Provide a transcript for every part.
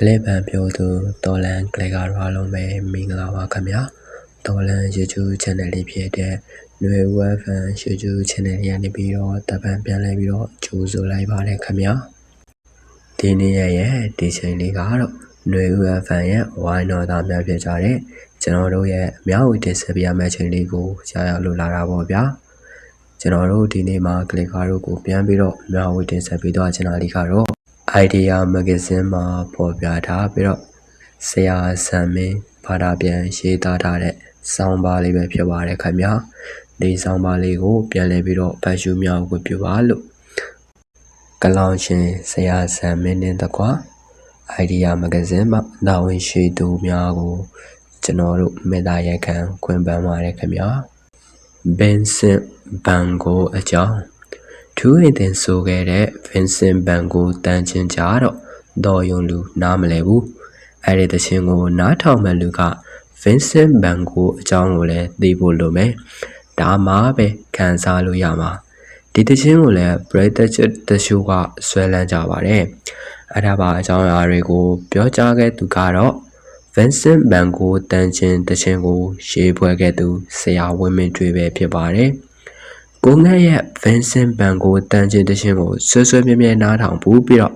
ကလေးပန်ပြိုသူတော်လန်ကလေးကရွာလုံးပဲမင်္ဂလာပါခင်ဗျာတော်လန် YouTube channel လေးဖြစ်တဲ့ New Wave Fan YouTube channel ရနေပြီးတော့တပန်ပြန်လဲပြီးတော့ကြိုဆိုလိုက်ပါတယ်ခင်ဗျာဒီနေ့ရဲ့ဒီချိန်လေးကတော့ New Wave Fan ရဲ့ဝိုင်းတော်သားများဖြစ်ကြတဲ့ကျွန်တော်တို့ရဲ့အများဦးတင်ဆက်ပြရမယ့်ချိန်လေးကိုရှားရောက်လို့လာတာပေါ့ဗျာကျွန်တော်တို့ဒီနေ့မှာ clicker တို့ကိုပြန်ပြီးတော့အများဦးတင်ဆက်ပေးသွားချင်တာလေးကတော့ idea magazine မှာပေါ်ပြထားပြီးတော့ဆရာဆန်မင်းဘာသာပြန်ရေးသားထားတဲ့စောင်းပါလေးပဲဖြစ်ပါတယ်ခင်ဗျာဒီစောင်းပါလေးကို ပြန်လည်ပြီးတော့ဖတ်ရှုမြောက်ဝတ်ပြပါလို့ကလောင်ရှင်ဆရာဆန်မင်းနဲ့တကွာ idea magazine မှာတာဝန်ရှိသူများကိုကျွန်တော်တို့မေတ္တာရက်ခံခွင့်ပန်းပါတယ်ခင်ဗျာ Vincent Van Gogh အကြောင်း ထူးရင်တင်ဆိုခဲ့တဲ့ Vincent Van Gogh တန်ချင်းကြတော့တော်ယုံလူနားမလဲဘူးအဲ့ဒီတခြင်းကို နားထောင်မဲ့လူက Vincent Van Gogh အကြောင်းကိုလည်းသိဖို့လိုမယ်ဒါမှပဲခံစားလို့ရမှာဒီတခြင်းကိုလည်း British တရှုကဆွဲလန်းကြပါတယ်အဲ့ဒါပါအကြောင်းအရာတွေကို ပြောကြားခဲ့သူကတော့ Vincent Van Gogh တန်ချင်းတခြင်းကို ရေးဖွဲ့ခဲ့သူဆရာဝင်းမင်းတွေပဲဖြစ်ပါတယ် ကိုငတ်ရဲ့ Vincent Van Gogh တန်ချင်းတခြင်းကိုဆွဆွမြဲမြဲနားထောင်ဘူးပြီးတော့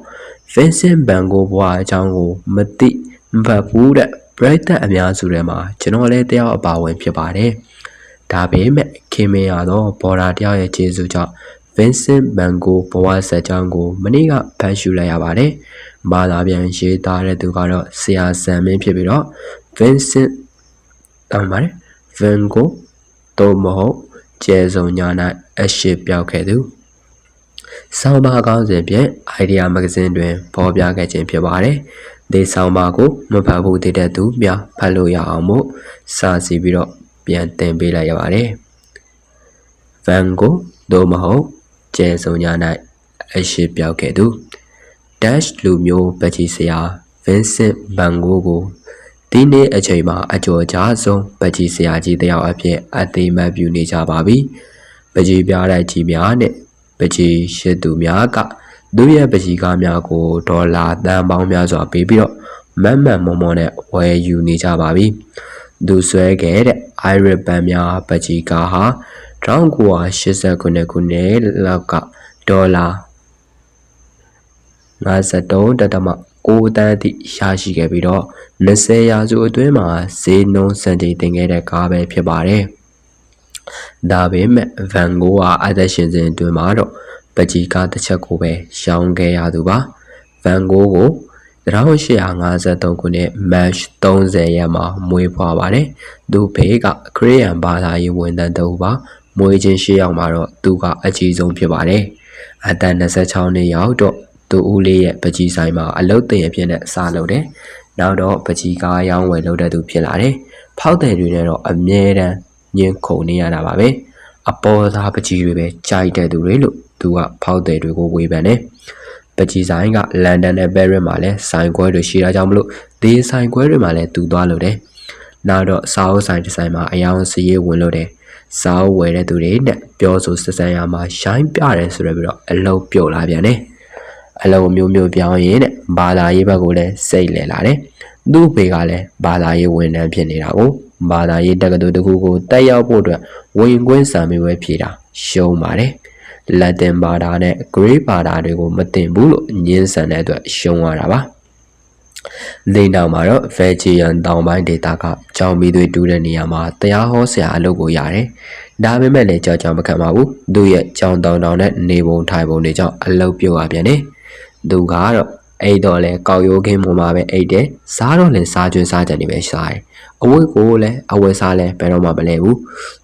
Vincent Van Gogh ဘဝအကြောင်းကိုမသိမဖတ်ဘူးတဲ့ပရိသတ်အများစုထဲမှာကျွန်တော်လည်းတယောက်အပါဝင်ဖြစ်ပါတယ်။ဒါပေမဲ့ခင်မင်ရတော့ဘော်ဒါတယောက်ရဲ့ကျေးဇူးကြောင့် Vincent Van Gogh ဘဝဆက်ကြောင်းကိုမနေ့ကဖတ်ရှုလိုက်ရပါတယ်။မာလာပြန်ရေးသားတဲ့သူကတော့ဆရာဆန်မင်းဖြစ်ပြီးတော့ Vincent တောင်းပါတယ် Van Gogh တော့မဟုတ် ကျဲစုံညာ၌အရှိပြောက်ခဲ့သူဆောင်းပါကောင်းစဉ်ဖြင့် idea magazine တွင်ဖော်ပြခဲ့ခြင်းဖြစ်ပါတယ်။ဒီဆောင်းပါကိုမဖတ်ဘူးတည်တဲ့သူများဖတ်လို့ရအောင်မို့စာစီပြီးတော့ပြန်တင်ပေးလိုက်ရပါတယ်။ Van Gogh သို့မဟုတ်ကျဲစုံညာ၌အရှိပြောက်ခဲ့သူ Dash လူမျိုးပကြီးဆရာ Vincent Van Gogh ကို ဒီနေ့အချိန်မှာအကျော်ကြားဆုံးပကြီးဆရာကြီးတယောက်အဖြစ်အသေးမှတ်ပြုနေကြပါပြီ။ပကြီးပြားတဲ့ကြီးများနဲ့ပကြီးရှစ်သူများကသူရဲ့ပကြီးကားများကိုဒေါ်လာတန်ပေါင်းများစွာပေးပြီးတော့မတ်မတ်မောမောနဲ့ဝယ်ယူနေကြပါပြီ။သူဆွဲခဲ့တဲ့ Iron ပန်များပကြီးကားဟာ1989ခုနှစ်လောက်ကဒေါ်လာ53.1 9တန်းအထိရရှိခဲ့ပြီးတော့20ရာစုအတွင်းမှာဈေးနှုန်းစံချိန်တင်ခဲ့တဲ့ကားပဲဖြစ်ပါတယ်။ဒါပေမဲ့ဗန်ဂိုးကအသက်ရှင်စဉ်အတွင်းမှာတော့ပကြီးကားတစ်ချက်ကိုပဲရောင်းခဲ့ရသူပါ။ဗန်ဂိုးကို1853ခုနှစ်မတ်30ရက်မှာမွေးဖွားပါတယ်။သူဖေးကခရီးယန်ဘာသာရေးဝန်ထမ်းတစ်ဦးပါ။မွေးချင်း၈ယောက်မှာတော့သူကအကြီးဆုံးဖြစ်ပါတယ်။အသက်26နှစ်ရောက်တော့ သူဦးလေးရဲ့ပကြီးဆိုင်မှာအလုတ်တင်အဖြစ်နဲ့စားလုပ်တယ်။နောက်တော့ပကြီးကားရောင်းဝယ်လုပ်တဲ့သူဖြစ်လာတယ်။ဖောက်တယ်တွေနဲ့တော့အမြဲတမ်းညှင်းခုန်နေရတာပါပဲ။အပေါ်သားပကြီးတွေပဲကြိုက်တဲ့သူတွေလို့သူကဖောက်တယ်တွေကိုဝေဖန်တယ်။ပကြီးဆိုင်ကလန်ဒန်နဲ့ပဲရစ်မှာလည်းဆိုင်ခွဲတွေရှိတာကြောင့်မလို့ဒီဆိုင်ခွဲတွေမှာလည်းသူသွားလို့တယ်။နောက်တော့စာအုပ်ဆိုင်ဒီဇိုင်းမှာအယောင်စရေးဝင်လို့တယ်။စာအုပ်ဝယ်တဲ့သူတွေနဲ့ပြောဆိုစစံရမှာရှိုင်းပြတယ်ဆိုရပြီးတော့အလုံးပြုတ်လာပြန်တယ်။ အလုံးမျိုးမျိုးပြောင်းရင်တဲ့ဘာသာရေးဘက်ကိုလည်းစိတ်လဲလာတယ်သူ့ဖေကလည်းဘာသာရေးဝန်ထမ်းဖြစ်နေတာကိုဘာသာရေးတက္ကသိုလ်တစ်ခုကိုတက်ရောက်ဖို့အတွက်ဝင်ခွင့်စာမေးပွဲဖြေတာရှုံးပါတယ်လက်တင်ဘာသာနဲ့ Greek ဘာသာတွေကိုမတင်ဘူးလို့ညင်းဆန်တဲ့အတွက်ရှုံးရတာပါဒီနောက်မှာတော့ Vegian တောင်ပိုင်းဒေသကကြောင်မီသွေးတူးတဲ့နေရာမှာတရားဟောဆရာအလုပ်ကိုရတယ်။ဒါပေမဲ့လည်းကြောက်ကြောင်မခံပါဘူး။သူ့ရဲ့ကြောင်တောင်တောင်နဲ့နေပုံထိုင်ပုံတွေကြောင့်အလုပ်ပြုတ်ရပြန်တယ်။ သူကတော့အဲ့တော့လဲကောက်ရိုးခင်းပေါ်မှာပဲအိတ်တယ်စားတော့လည်းစားကျွန်းစားကြတယ်ပဲစားတယ်အဝတ်ကိုလည်းအဝတ်စားလည်းဘယ်တော့မှမလဲဘူး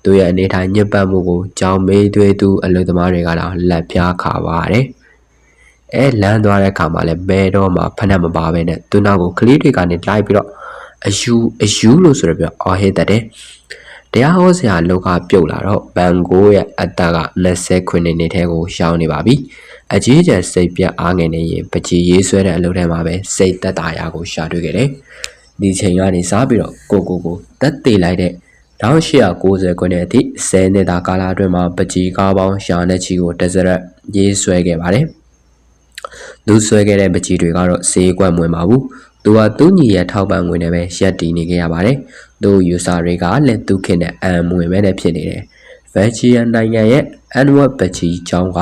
သူရဲ့အနေထိုင်ညစ်ပတ်မှုကိုကြောင်မေးသွေးသူအလုသမားတွေကတော့လက်ပြားခါပါတယ်အဲလမ်းသွားတဲ့ခါမှာလည်းဘယ်တော့မှဖက်နဲ့မပါပဲနဲ့သူနောက်ကိုကလေးတွေကနေလိုက်ပြီးတော့အယူအယူလို့ဆိုရပြအော်ဟစ်တဲ့တရားဟောဆရာလောကပြုတ်လာတော့ဘန်ကိုရဲ့အတက်က20ခုနှစ်ထဲကိုရှောင်းနေပါပြီ။ အကြီးကျယ်စိတ်ပြတ်အားငယ်နေရင်ပကြီးရေးဆွဲတဲ့အလုပ်ထဲမှာပဲစိတ်သက်သာရာကိုရှာတွေ့ခဲ့တယ်။ဒီချိန်ကနေစပြီးတော့ကိုကိုကိုတက်သေးလိုက်တဲ့1890ခုနှစ်အထိ10နှစ်တာကာလအတွင်းမှာပကြီးကားပေါင်းရှာနဲ့ချီကိုတစရက်ရေးဆွဲခဲ့ပါတယ်။လူဆွဲခဲ့တဲ့ပကြီးတွေကတော့ဈေးကွက်မဝင်ပါဘူး။သူကသူ့ညီရဲ့ထောက်ပံ့ငွေနဲ့ပဲရက်တည်နေခဲ့ရပါတယ်သူ့ user တွေကလည်းသူခင်နဲ့အံမဝင်ပဲနဲ့ဖြစ်နေတယ် Virginia နိုင်ငံရဲ့ annual ပချီကျောင်းက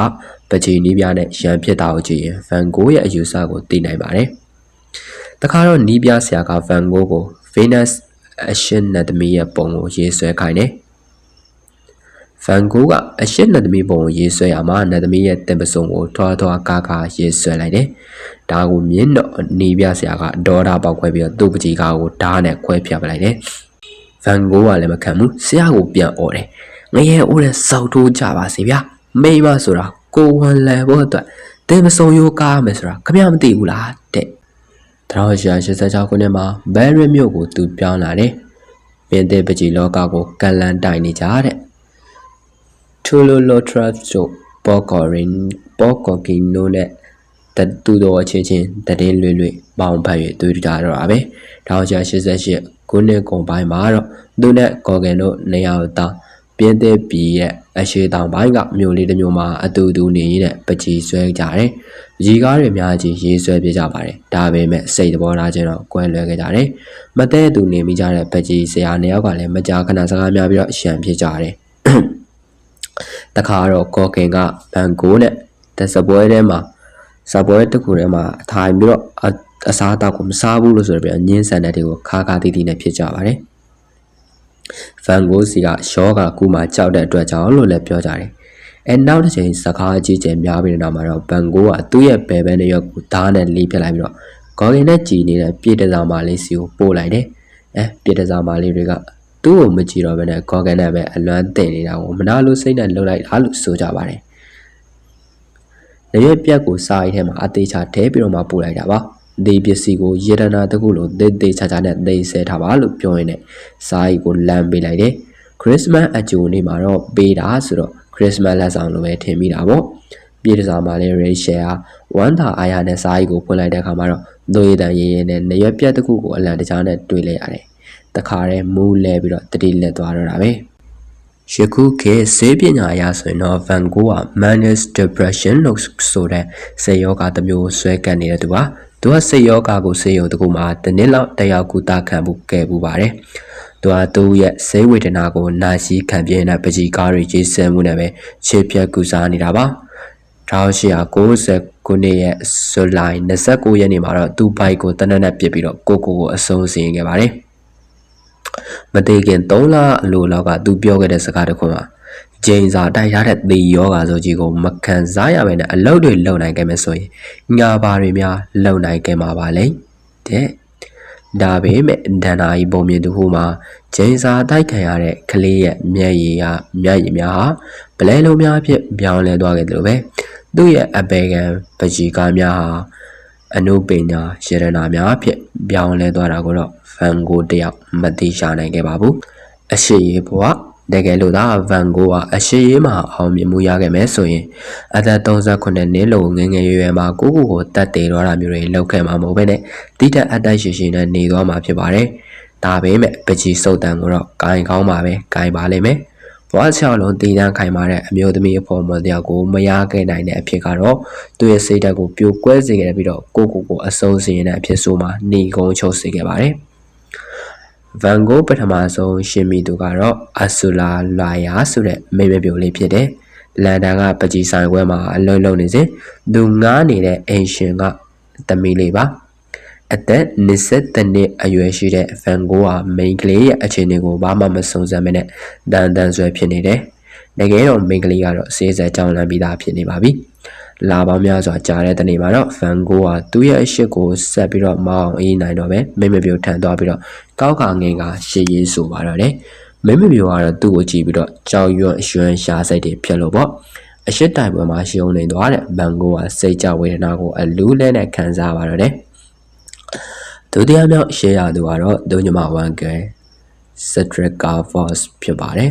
ပချီနီးပြနဲ့ရန်ဖြစ်တာကိုကြည့်ရင် Van Gogh ရဲ့အယူဆကိုသိနိုင်ပါတယ်။တခါတော့နီးပြဆရာက Van Gogh ကို Venus အရှင်နတ်သမီးရဲ့ပုံကိုရေးဆွဲခိုင်းတယ်။ Van Gogh ကအရှင်နတ်သမီးပုံကိုရေးဆွဲရမှာနတ်သမီးရဲ့တင်ပစုံကိုထွားထွားကားကားရေးဆွဲလိုက်တယ်။ဒါကိုမြင်တော့နီးပြဆရာကဒေါ်တာပေါက်ခွဲပြီးတော့သူ့ပကြီးကားကိုဓာတ်နဲ့ခွဲဖြတ်ပလိုက်တယ်။ Van Gogh ကလည်းမခံဘူးဆရာကိုပြန်អော်တယ်။ငရဲအိုးတဲ့စောက်ထိုးကြပါစေဗျာ။မိမဆိုတာ ကိုဝန်လန်ဖို့အတွက်တင်ပစုံရိုးကားမယ်ဆိုတာခမရမသိဘူးလားတဲ့1886ခုနှစ်မှာဘယ်ရစ်မြို့ကိုသူပြောင်းလာတယ်။ပင်သစ်ပကြီးလောကကိုကန်လန်တိုင်နေကြတဲ့ထူလိုလိုထရပ်တို့ပေါ်ကော်ရင်ပေါ်ကော်ကင်နိုနဲ့တတူတော်အချင်းချင်းတည်င်းလွေ့လွေ့ပေါင်ဖက်၍တွေ့ကြတော့တာပဲ1888ခုနှစ်ကုန်ပိုင်းမှာတော့သူနဲ့ကော်ကင်တို့နေရာသား ပြင်းတဲ့ပြည်ရဲ့အရှိတောင်ပိုင်းကမြို့လေးတစ်မြို့မှာအတူတူနေရတဲ့ပကြီးဆွဲကြတယ်။ရီကားတွေအများကြီးရေးဆွဲပြကြပါတယ်။ဒါပေမဲ့စိတ်သဘောထားချင်းတော့ကွဲလွဲခဲ့ကြတယ်။မတဲ့သူနေမိကြတဲ့ပကြီးဆရာနှစ်ယောက်ကလည်းမကြာခဏစကားများပြီးတော့ရှံဖြစ်ကြတယ်။တခါတော့ကော်ကင်ကဘန်ကိုနဲ့တစပွဲထဲမှာစပွဲတစ်ခုထဲမှာအထိုင်ပြီးတော့အစားအသောက်ကိုမစားဘူးလို့ဆိုပြီးညင်းဆန်တဲ့တွေကိုခါခါတီးတီးနဲ့ဖြစ်ကြပါတယ်။ ဗန်ဂိုးစီကရှောကကူမှကြောက်တဲ့အတွက်ကြောင့်လို့လည်းပြောကြတယ်။အဲနောက်တစ်ချိန်စကားအကြီးကျယ်များပြီးတဲ့နောက်မှာတော့ဗန်ဂိုးကသူ့ရဲ့ဘယ်ဘဲနဲ့ရောက်ကိုဓာတ်နဲ့လေးပြလိုက်ပြီးတော့ဂေါ်ကင်နဲ့ကြည်နေတဲ့ပြည့်တစားမာလေးစီကိုပို့လိုက်တယ်။အဲပြည့်တစားမာလေးတွေကသူ့ကိုမကြည့်တော့ဘဲနဲ့ဂေါ်ကင်နဲ့ပဲအလွမ်းတင်နေတာကိုမနာလို့စိတ်နဲ့လှုပ်လိုက်တာလို့ဆိုကြပါတယ်။နေရွက်ပြက်ကိုစာအိတ်ထဲမှာအသေးချထဲပြီးတော့မှပို့လိုက်တာပါ။ ဒီပစ္စည်းကိုယေရနာတခုလိုသေသေးချာချာနဲ့သိဆဲထားပါလို့ပြောရင်းနဲ့စာရီကိုလမ်းပေးလိုက်တယ်ခရစ်စမတ်အကြိုနေ့မှာတော့ပေးတာဆိုတော့ခရစ်စမတ်လက်ဆောင်လိုပဲထင်မိတာပေါ့ပြည်တစားမှာလည်းရေရှယ်ဟာဝမ်းသာအားရနဲ့စာရီကိုဖွင့်လိုက်တဲ့အခါမှာတော့ဒိုရတန်ရဲရဲနဲ့နရွက်ပြက်တစ်ခုကိုအလံတကြားနဲ့တွေ့လိုက်ရတယ်တခါတည်းမူးလဲပြီးတော့တတိလက်သွားတော့တာပဲယခုခေတ်ဆေးပညာအရဆိုရင်တော့ Van Gogh က Manic Depression လို့ဆိုတဲ့ဆေးယောဂတစ်မျိုးဆွဲကပ်နေတဲ့သူပါ သူကစိတ်ယောဂါကိုစေယုံတကူမှာတနည်းလောက်တရားကူတာခံမှုကဲပူပါတယ်။သူကသူ့ရဲ့စိတ်ဝေဒနာကိုနာရှိခံပြင်းတဲ့ပကြီးကားတွေကြီးစဲမှုနဲ့ပဲခြေဖြတ်ကူစားနေတာပါ။1890ခုနှစ်ရဲ့ဇူလိုင်29ရက်နေ့မှာတော့သူ့ဘိုက်ကိုတနက်နဲ့ပစ်ပြီးတော့ကိုကိုကိုအဆုံးစီရင်ခဲ့ပါတယ်။မသေးခင်3လအလိုလောက်ကသူပြောခဲ့တဲ့စကားတစ်ခုမှာ ဂျိန်စာတိုက်ရတဲ့သေယောဂါဆိုကြီးကိုမခံစားရဘဲနဲ့အလုပ်တွေလုပ်နိုင်ခဲ့မယ်ဆိုရင်ညာပါတွေများလုပ်နိုင်ခဲ့မှာပါလေတဲ့ဒါပေမဲ့ဒန္နာဤပုံမြင်သူဟိုမှာဂျိန်စာတိုက်ခံရတဲ့ကလေးရဲ့မျက်ရည်ကမျက်ရည်များဟာဗလဲလုံးများဖြစ်ပြောင်းလဲသွားခဲ့တယ်လို့ပဲသူ့ရဲ့အပေကံပကြီးကားများဟာအနုပညာရတနာများဖြစ်ပြောင်းလဲသွားတာကိုတော့ဖန်ကိုတယောက်မသိရှာနိုင်ခဲ့ပါဘူးအရှိရေဘဝ တကယ်လို့သာဗန်ဂိုးကအရှိရေးမှာအောင်မြင်မှုရခဲ့မယ်ဆိုရင်အသက်38နှစ်လို့ငငယ်ရွယ်ရွယ်မှာကိုကိုကိုတတ်တည်တော့တာမျိုးတွေလောက်ခဲ့မှာမဟုတ်ဘဲနဲ့တိတက်အတိုက်ရှိရှိနဲ့နေသွားမှာဖြစ်ပါတယ်။ဒါပေမဲ့ပကြီးစုတ်တန်ကိုတော့ဂိုင်ကောင်းပါပဲဂိုင်ပါလိမ့်မယ်။ဘွားချောင်းလုံးတည်တန်းခိုင်မာတဲ့အမျိုးသမီးအဖော်မတယောက်ကိုမရခဲ့နိုင်တဲ့အဖြစ်ကတော့သူ့ရဲ့စိတ်ဓာတ်ကိုပြိုကွဲစေခဲ့ပြီးတော့ကိုကိုကိုအဆုံးစီရင်တဲ့အဖြစ်ဆိုမှနေကုန်းချုပ်စေခဲ့ပါတယ်။ ဗန်ဂိုးပထမဆုံးရှင်းမိသူကတော့အဆူလာလာယာဆိုတဲ့မိမပြိုလေးဖြစ်တယ်။လန်ဒန်ကပကြီးဆိုင်ခွဲမှာအလုံးလုံးနေစဉ်သူငားနေတဲ့အိမ်ရှင်ကသမီးလေးပါ။အသက်20နှစ်အရွယ်ရှိတဲ့ဗန်ဂိုးဟာမိန်းကလေးရဲ့အခြေအနေကိုဘာမှမစုံစမ်းမနဲ့တန်တန်ဆွဲဖြစ်နေတယ်။တကယ်တော့မိန်းကလေးကတော့စေးစက်ကြောင်းလန့်ပြီးသားဖြစ်နေပါပြီ။ လာပေါင်းများစွာကြားတဲ့တနေ့မှာတော့ဖန်ကိုကသူ့ရဲ့အရှိကိုဆက်ပြီးတော့မအောင်အေးနိုင်တော့ပဲမိမပြိုထန်သွားပြီးတော့ကောက်ကငင်ကရှေ့ရေးဆိုပါတော့တယ်မိမပြိုကတော့သူ့ကိုကြည့်ပြီးတော့ကြောင်ရွံ့ရွှမ်းရှားစိတ်တွေဖြစ်လို့ပေါ့အရှိတိုင်ပွဲမှာရှုံနေသွားတဲ့ဘန်ကိုကစိတ်ကြဝေဒနာကိုအလူးလဲနဲ့ခံစားပါတော့တယ်ဒုတိယမြောက်ရှေ့ရသူကတော့ဒုညမဝန်ကဲစထရကာဖော့စ်ဖြစ်ပါတယ်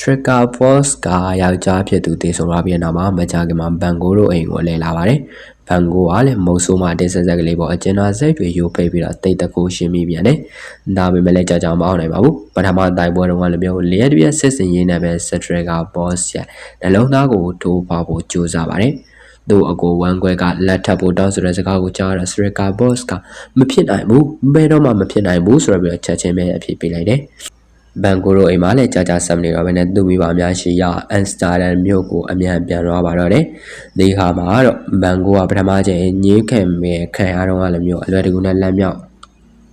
Striker Force ကယောက်ျားဖြစ်သူတည်ဆုံရပြီးနောက်မှာမကြခင်မှာဘန်ကိုတို့အိမ်ကိုလဲလာပါတယ်။ဘန်ကိုကလည်းမုတ်ဆိုးမှတင်းဆက်ဆက်ကလေးပေါ်အကျဉ်းသားစိတ်တွေယိုဖိတ်ပြီးတော့တိတ်တကူရှင်းမိပြန်တယ်။ဒါပေမဲ့လည်းကြာကြာမအောင်နိုင်ပါဘူး။ပထမတိုင်ပွဲတုန်းကလည်းမျိုးလျက်တပြက်စစ်စင်ရင်းနဲ့ပဲ Striker Force ရဲ့နှလုံးသားကိုထိုးပေါဖို့ကြိုးစားပါတယ်။သူ့အကိုဝမ်ကွဲကလက်ထပ်ဖို့တောင်းဆိုတဲ့စကားကိုကြားရစရကာဘော့စ်ကမဖြစ်နိုင်ဘူးဘယ်တော့မှမဖြစ်နိုင်ဘူးဆိုတော့ပြီးတော့ချက်ချင်းပဲအဖြစ်ပေးလိုက်တယ် ဘန်ကိုတို့အိမ်မှာလည်းကြာကြာဆက်မနေတော့ဘဲနဲ့သူ့မိဘအများရှိရာအမ်စတာဒမ်မြို့ကိုအမြန်ပြန်သွားပါတော့တယ်။ဒီခါမှာတော့ဘန်ကိုကပထမကျရင်ညင်းခံမဲ့ခံရတော့ကလည်းမျိုးအလွယ်တကူနဲ့လက်မြောက်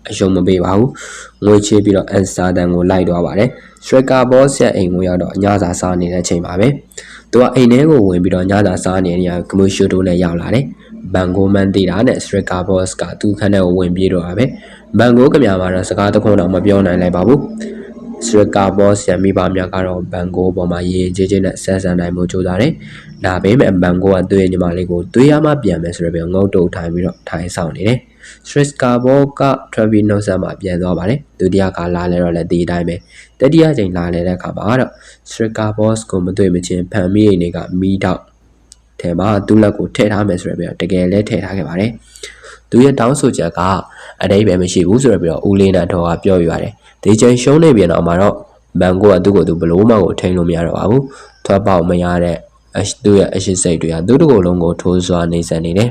အရှုံးမပေးပါဘူး။ငွေချေးပြီးတော့အမ်စတာဒမ်ကိုလိုက်သွားပါတယ်။စထရကာဘောဆက်အိမ်ကိုရောက်တော့ညစာစားနေတဲ့အချိန်ပါပဲ။သူကအိမ်ထဲကိုဝင်ပြီးတော့ညစာစားနေတဲ့နေရာကမူရှိုတိုနဲ့ရောက်လာတယ်။ဘန်ကိုမန်တီတာနဲ့စထရကာဘော့စ်ကသူ့ခန်းထဲကိုဝင်ပြေးတော့တာပဲ။ဘန်ကိုကမြာမှာတော့စကားတခုတော့မပြောနိုင်လိုက်ပါဘူး။ စရကာဘော့ဆရာမိဘများကတော့ဘန်ကိုပေါ်မှာရေရင်ကြီးကြီးနဲ့ဆက်ဆံနိုင်မှုကြိုးစားတယ်။ဒါပေမဲ့ဘန်ကိုကသူ့ရဲ့ညီမလေးကိုသွေးရမှပြန်မယ်ဆိုရပြီးငုတ်တုတ်ထိုင်ပြီးတော့ထိုင်ဆောင်နေတယ်။စရကာဘော့ကထရဗီနိုဆာမှာပြန်သွားပါတယ်။ဒုတိယကလာလဲတော့လည်းဒီအတိုင်းပဲ။တတိယချိန်လာလဲတဲ့အခါမှာတော့စရကာဘော့ကိုမတွေ့မချင်းဖန်မီအိနေကမီးတော့ထဲမှာသူ့လက်ကိုထည့်ထားမယ်ဆိုရပြီးတကယ်လဲထည့်ထားခဲ့ပါတယ်။ သူရဲ့တောင်းဆိုချက်ကအတိတ်ပဲမရှိဘူးဆိုရပြီးတော့ဦးလေးနဲ့တော့ပြောပြရတယ်ဒီချိန်ရှုံးနေပြန်တော့မှတော့ဘန်ကိုကသူ့ကိုသူဘလို့မှကိုထိန်လို့မရတော့ပါဘူးထွက်ပေါက်မရတဲ့အသူ့ရဲ့အရှိစိတ်တွေကသူ့တကိုယ်လုံးကိုထိုးစွာနေစံနေတယ်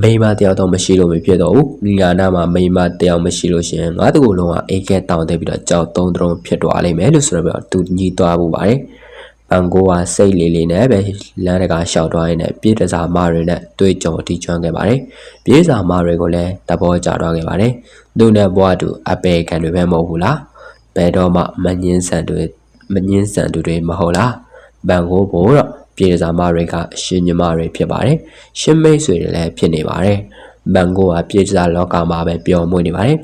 မိမတယောက်တော့မရှိလို့မဖြစ်တော့ဘူး။ငါနာမှာမိမတယောက်မရှိလို့ရှင်ငါတကူလုံးကအိတ်ကဲတောင်းတဲ့ပြီးတော့ကြောက်သုံးတုံးဖြစ်သွားလိမ့်မယ်လို့ဆိုတော့သူညီးသွားဖို့ပါတယ်။ ဘန်ကိုကစိတ်လေးလေးနဲ့ပဲလမ်းတကာရှောက်သွားရင်းနဲ့ပြည်တစားမတွေနဲ့တွေ့ကြုံတီချွမ်းခဲ့ပါတယ်။ပြည်စားမတွေကိုလည်းတဘောကြသွားခဲ့ပါတယ်။သူနဲ့ဘွားတူအပေခံတွေပဲမဟုတ်ဘူးလား။ဘယ်တော့မှမငင်းဆန်တွေမငင်းဆန်သူတွေမဟုတ်လား။ဘန်ကိုဘို့တော့ပြည်စားမတွေကရှင်ညီမတွေဖြစ်ပါတယ်။ရှင်မိတ်ဆွေတွေလည်းဖြစ်နေပါတယ်။ဘန်ကိုကပြည်စားလောကမှာပဲပျော်မွေ့နေပါတယ်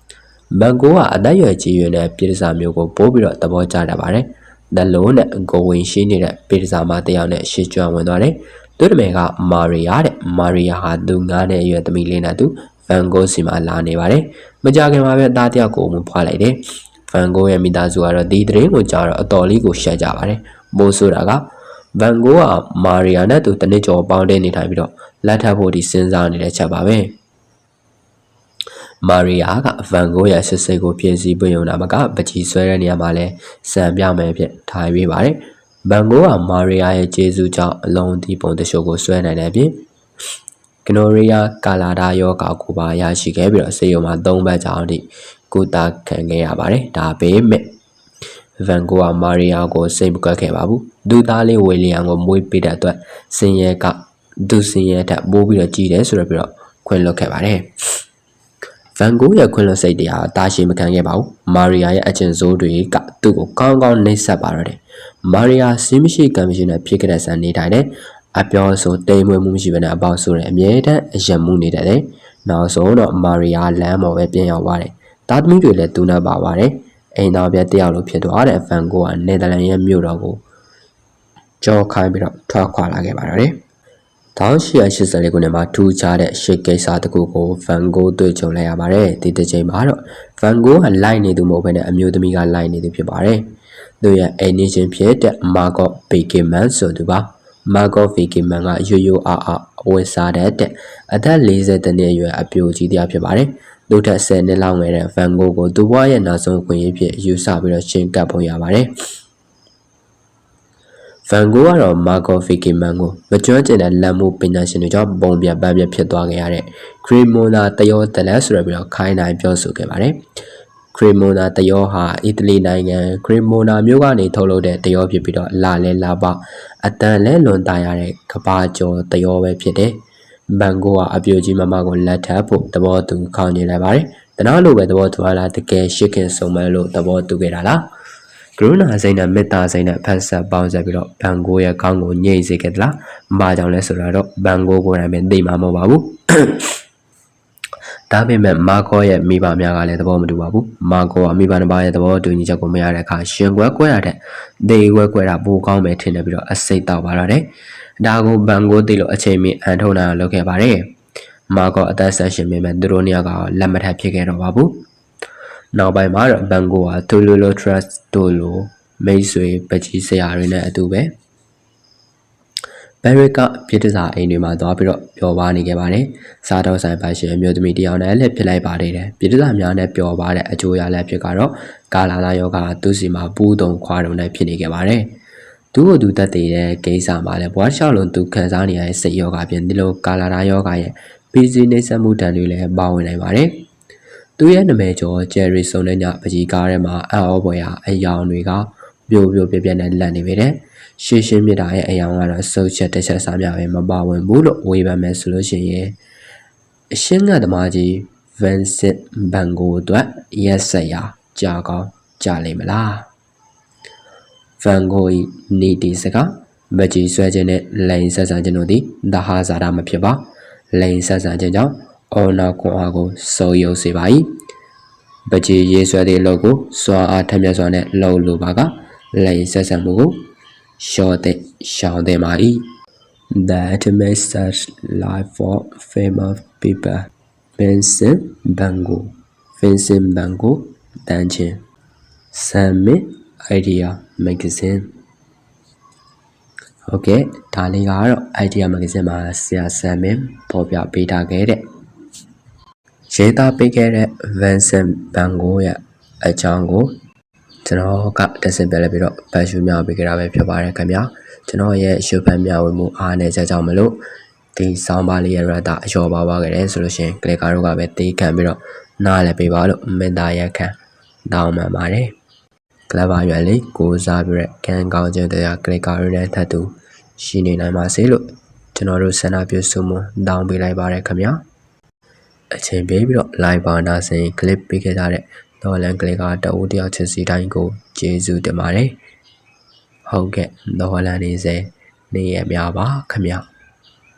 ။ဘန်ကိုကအသက်အရွယ်ကြီးရွယ်တဲ့ပြည်စားမျိုးကိုပိုးပြီးတော့သဘောကျတတ်ပါတယ်။ ဒလုံးနဲ့ကိုဝင်ရှိနေတဲ့ပြည်စားမတယောက်နဲ့ရှေ့ကျွမ်းဝင်သွားတယ်။သူ့တမေကမာရီယာတဲ့မာရီယာဟာသူငားတဲ့အရွယ်သမီးလေးနဲ့သူဗန်ဂိုစီမှာလာနေပါတယ်။မကြခင်မှာပဲသားတယောက်ကိုမဖွာလိုက်တယ်။ဗန်ဂိုရဲ့မိသားစုကတော့ဒီသတင်းကိုကြားတော့အတော်လေးကိုရှက်ကြပါတယ်။မိုးဆိုတာကဗန်ဂိုကမာရီယာနဲ့သူတနစ်ကျော်ပေါင်းတဲ့နေထိုင်ပြီးတော့လက်ထပ်ဖို့ဒီစဉ်းစားနေတဲ့ချက်ပါပဲ မာရီယာကဗန်ဂိုရဲ့စစ်စိတ်ကိုပြင်ဆင်ပြုံတာမကပကြီးဆွဲတဲ့နေရာမှာလဲစံပြမယ်ဖြစ်ထားပေးပါတယ်ဗန်ဂိုကမာရီယာရဲ့ဂျေဇူးကြောင့်အလုံးဒီပုံတချို့ကိုဆွဲနိုင်တဲ့အပြင်ကနိုရီယာကာလာဒါယောဂါကိုပါရရှိခဲ့ပြီးတော့ဆေးရုံမှာ၃ဘက်ကြောင်းထိကုသခံခဲ့ရပါတယ်ဒါပေမဲ့ဗန်ဂိုကမာရီယာကိုစိတ်မကွက်ခဲ့ပါဘူးဒူသားလေးဝီလီယံကိုမွေးပေးတဲ့အတွက်စင်ရဲကဒူစင်ရဲထပ်ပိုးပြီးတော့ကြီးတယ်ဆိုတော့ပြီးတော့ခွင့်လွှတ်ခဲ့ပါတယ် ဗန်ဂိုရဲ့ခွင့်လွှတ်စိတ်တရားတာရှည်မခံခဲ့ပါဘူးမာရီယာရဲ့အကျင့်ဆိုးတွေကသူ့ကိုကောင်းကောင်းနှိပ်စက်ပါတော့တယ်မာရီယာစင်းမရှိကံမရှိနဲ့ဖြစ်ခဲ့တဲ့ဆန်နေတိုင်းနဲ့အပြောဆိုတိမ်မွေးမှုမရှိဘဲနဲ့အပေါဆိုတဲ့အမြဲတမ်းအယံမှုနေတတ်တယ်နောက်ဆုံးတော့မာရီယာလမ်းပေါ်ပဲပြန်ရောက်သွားတယ်သားသမီးတွေလည်းသူနဲ့ပါပါတယ်အိမ်သားပြတယောက်လိုဖြစ်သွားတဲ့ဗန်ဂိုကနယ်သာလန်ရဲ့မြို့တော်ကိုကြောခိုင်းပြီးတော့ထွက်ခွာလာခဲ့ပါတော့တယ် 1884ခုနှစ်မှာထူးခြားတဲ့ရှစ်ကိစ္စတစ်ခုကိုဗန်ဂိုတွေ့ကြုံလိုက်ရပါတယ်ဒီတစ်ချိန်မှာတော့ဗန်ဂိုကလိုက်နေသူမဟုတ်ဘဲနဲ့အမျိုးသမီးကလိုက်နေသူဖြစ်ပါတယ်သူရဲ့အိမ်နေချင်းဖြစ်တဲ့မာကော့ဘေကင်မန်ဆိုသူပါမာကော့ဘေကင်မန်ကရိုးရိုးအားအားအဝတ်စားတဲ့အသက်40တနှစ်အရွယ်အပြိုကြီးတရားဖြစ်ပါတယ်သူထက်10နှစ်လောက်ငယ်တဲ့ဗန်ဂိုကိုသူ့ဘဝရဲ့နောက်ဆုံးခွင့်ရဖြစ်ယူဆပြီးတော့ရှင်းကပ်ပုံရပါတယ်။ ဗန်ဂိုကတော့မာဂိုဖီကီမန်ကိုမကျွမ်းကျင်တဲ့လက်မှုပညာရှင်တွေကြောင့်ပုံပြပန်းပြဖြစ်သွားခဲ့ရတဲ့ခရီမိုနာတယောတလက်ဆိုရပြီးတော့ခိုင်းနိုင်ပြောဆိုခဲ့ပါတယ်ခရီမိုနာတယောဟာအီတလီနိုင်ငံခရီမိုနာမြို့ကနေထုတ်လုပ်တဲ့တယောဖြစ်ပြီးတော့လာလဲလာပအတန်လဲလွန်တာရတဲ့ကဘာကျော်တယောပဲဖြစ်တယ်ဘန်ဂိုကအပြိုကြီးမမကိုလက်ထပ်ဖို့သဘောတူခေါင်းနေလိုက်ပါတယ်တနာလိုပဲသဘောတူလာတကယ်ရှစ်ခင်ဆုံးမဲလို့သဘောတူခဲ့တာလား ကရုဏာစိတ်နဲ့မေတ္တာစိတ်နဲ့ဖန်ဆက်ပေါင်းဆက်ပြီးတော့ဘန်ကိုရဲ့ခေါင်းကိုညှိစေခဲ့သလား။ဘာကြောင့်လဲဆိုတော့ဘန်ကိုကိုယ်တိုင်ပဲသိမှာမဟုတ်ပါဘူး။ဒါပေမဲ့မာကောရဲ့မိဘများကလည်းသဘောမတူပါဘူး။မာကောကမိဘနှစ်ပါးရဲ့သဘောတူညီချက်ကိုမရတဲ့အခါရှင်ကွဲကွဲရတဲ့ဒေကွဲကွဲတာပိုကောင်းမယ်ထင်တယ်ပြီးတော့အစိတ်တောက်ပါတော့တယ်။ဒါကိုဘန်ကိုသိလို့အချိန်မီအန်ထုံးနိုင်အောင်လုပ်ခဲ့ပါတယ်။မာကောအသက်ဆက်ရှင်ပေမဲ့သူတို့နှစ်ယောက်ကလက်မထပ်ဖြစ်ခဲ့တော့ပါဘူး။ နောက်ပိုင်းမှာတော့ဘန်ကိုဟာတူလူလို trust တို့လိုမိတ်ဆွေပကြီးဆရာတွေနဲ့အတူပဲဘယ်ရစ်ကပြည်တစားအိမ်တွေမှာသွားပြီးတော့ပျော်ပါနေခဲ့ပါတယ်။စားတော့ဆိုင်ပါရှင်အမျိုးသမီးတယောက်နဲ့လည်းဖြစ်လိုက်ပါသေးတယ်။ပြည်တစားများနဲ့ပျော်ပါတဲ့အကျိုးရလည်းဖြစ်ကတော့ကာလာလာယောဂသူစီမှာပူးတုံခွာတုံနဲ့ဖြစ်နေခဲ့ပါတယ်။သူ့ကိုယ်သူတက်တည်တဲ့ကိစ္စမှာလည်းဘွားတစ်လျှောက်လုံးသူခံစားနေရတဲ့စိတ်ယောဂပြင်ဒီလိုကာလာတာယောဂရဲ့ပီစီနေဆက်မှုတန်တွေလည်းပါဝင်နိုင်ပါတယ်။ သူရဲ့နာမည်ကျော်ဂျယ်ရီစုံတဲ့ညပကြီးကားထဲမှာအံ့ဩဖွယ်ရာအယောင်တွေကပြိုပြိုပြပြနဲ့လန့်နေပေတဲ့ရှေးရှင်းမြစ်တာရဲ့အယောင်ကတော့စုပ်ချက်တစ်ချက်စားများပဲမပါဝင်ဘူးလို့ဝေဖန်မယ်ဆိုလို့ရှိရင်အရှင်းကသမားကြီး Vincent Van Gogh အတွက်ရက်ဆက်ရာကြာကောင်းကြာလိမ့်မလား Van Gogh ၏နေတီစကားမကြီးဆွဲခြင်းနဲ့လိန်ဆက်ဆံခြင်းတို့သည်သဟာဇာတာမဖြစ်ပါလိန်ဆက်ဆံခြင်းကြောင့် အော်နာခွန်အားကိုစိုးရုပ်စေပါ၏ပကြီးရေးဆွဲသည့်အလုပ်ကိုစွာအားထက်မြက်စွာနဲ့လုပ်လိုပါကလိန်ဆက်ဆံမှုကိုရှော့တဲ့ရှောင်းတဲ့ပါ၏ that makes such life for famous people Vincent Van Gogh Vincent Van Gogh တန်းချင်း Summit Idea Magazine ဟုတ်ကဲ့ဒါလေးကတော့ Idea Magazine မှာဆရာ Summit ပေါ်ပြပေးထားခဲ့တဲ့ ရေးသားပေးခဲ့တဲ့ Vincent Van Gogh ရဲ့အကြောင်းကိုကျွန်တော်ကတက်ဆင်ပြလိုက်ပြီးတော့ဗတ်ရှုမြောက်ပေးကြတာပဲဖြစ်ပါတယ်ခင်ဗျာကျွန်တော်ရဲ့ရှုပ်ဖန်မြောက်ဝေမှုအားနေချက်ကြောင့်မလို့ဒီဆောင်းပါးလေးရဲ့ရတာအလျော်ပါပါခဲ့တယ်ဆိုလို့ရှိရင်ကလစ်ကာတို့ကပဲတေးခံပြီးတော့နားလည်းပေးပါလို့မေတ္တာရက်ခံတောင်းပန်ပါတယ်ကလပ်ပါရွယ်လေးကိုစားပြီးတဲ့ကံကောင်းခြင်းတရားကလစ်ကာတို့နဲ့ထပ်တူရှိနေနိုင်ပါစေလို့ကျွန်တော်တို့ဆန္ဒပြုစုမှုတောင်းပေးလိုက်ပါတယ်ခင်ဗျာ အချိန်ပေးပြီးတော့ live ပါနာစဉ် clip ပေးခဲ့ကြတဲ့ဒေါ်လန်ကလေးကတအူးတယောက်ချစ်စီတိုင်းကိုကျေးဇူးတင်ပါတယ်ဟုတ်ကဲ့ဒေါ်လန်နေစေနေရများပါခင်ဗျာ